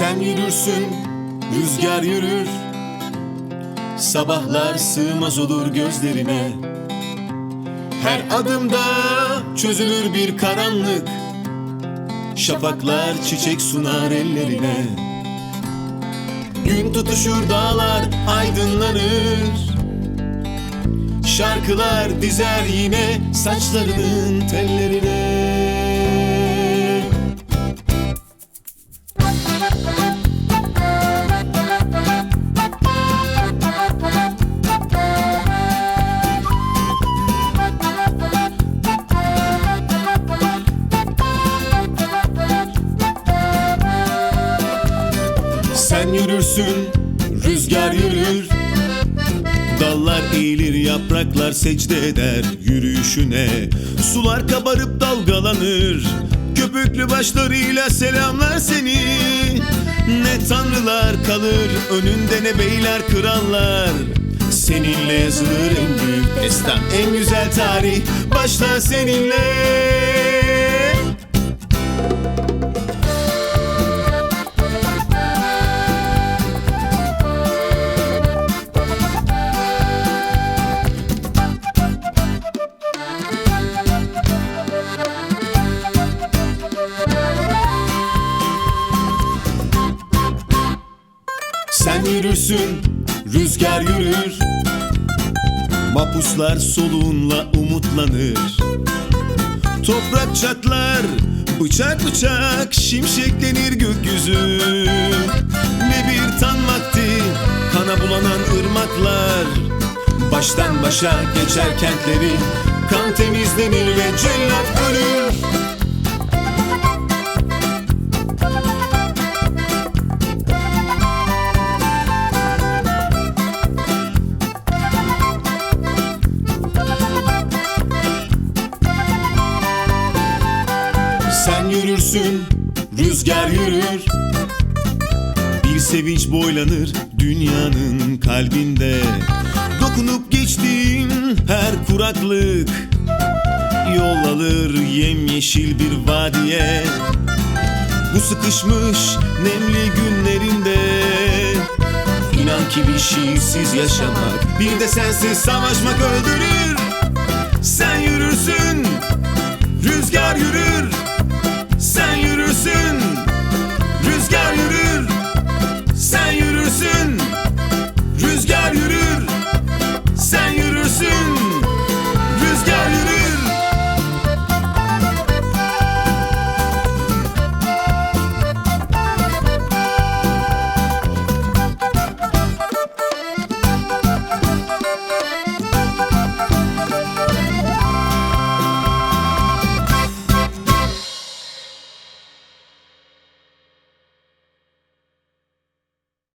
Sen yürürsün, rüzgar yürür. Sabahlar sığmaz olur gözlerine. Her adımda çözülür bir karanlık. Şafaklar çiçek sunar ellerine. Gün tutuşur dağlar aydınlanır. Şarkılar dizer yine saçlarının tellerine Sen yürürsün, rüzgar yürür. Dallar eğilir, yapraklar secde eder yürüyüşüne. Sular kabarıp dalgalanır Köpüklü başlarıyla selamlar seni. Ne tanrılar kalır önünde ne beyler krallar. Seninle yazılır en büyük destan En güzel tarih. Başlar seninle Sen yürürsün, rüzgar yürür. Mapuslar soluğunla umutlanır. Toprak çatlar, bıçak bıçak Şimşeklenir gökyüzü. Ne bir tan vakti, kana bulanan ırmaklar. Baştan başa geçer kentleri Kan temizlenir ve cellat Yürürsün, rüzgar yürür. Bir sevinç boylanır dünyanın kalbinde. Dokunup geçtiğin her kuraklık Yol alır yemyeşil bir vadiye. Bu sıkışmış nemli günlerinde İnan ki bir şeysiz yaşamak Bir de sensiz savaşmak öldürür. Sen yürürsün Rüzgar yürür